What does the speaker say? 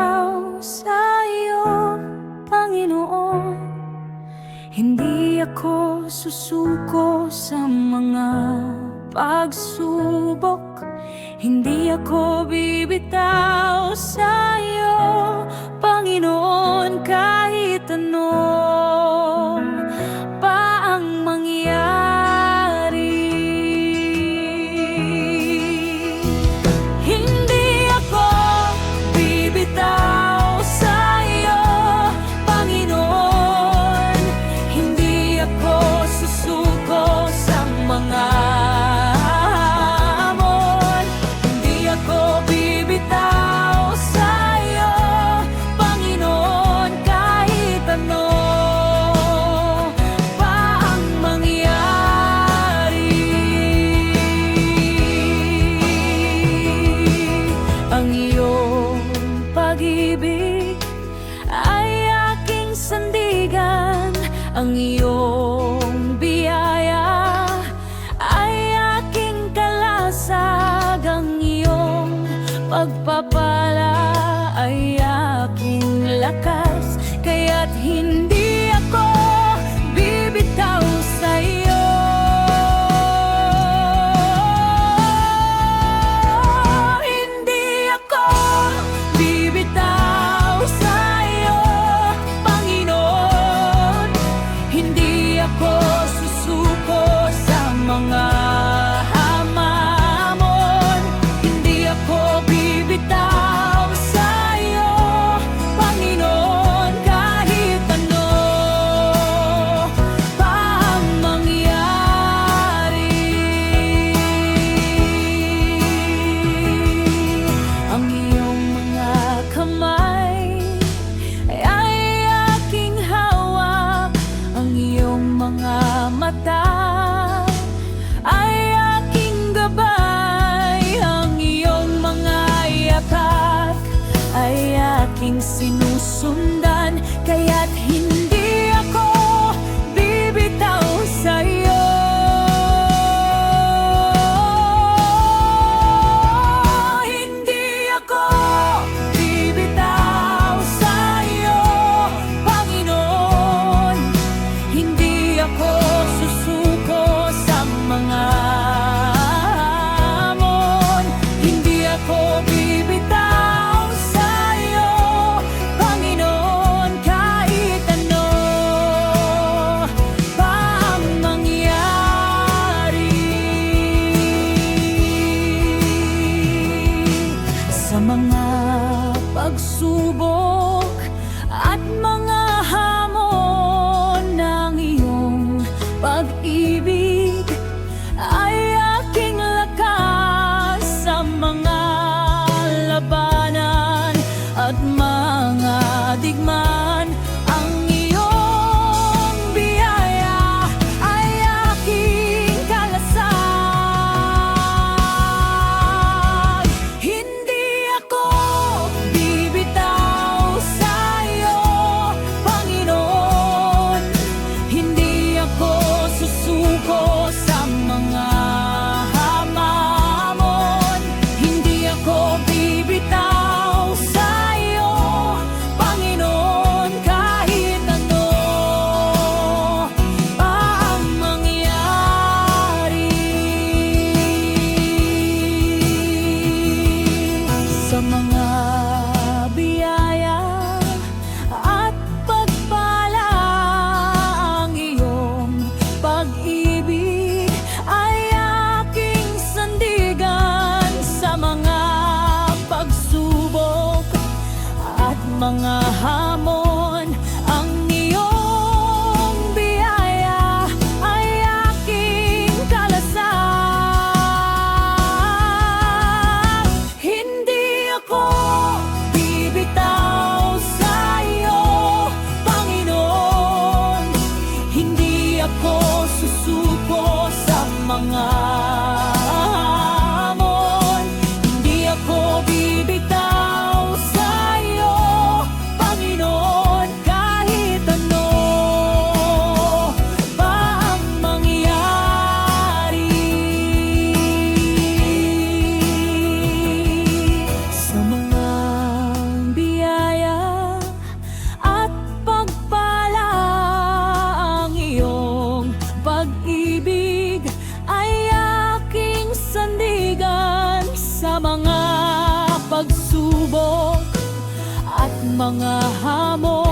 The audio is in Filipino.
araw sa iyo, Panginoon. Hindi ako susuko sa mga pagsubok. Hindi ako bibitaw sa iyo, at hindi Hindi ako susunod mga hamon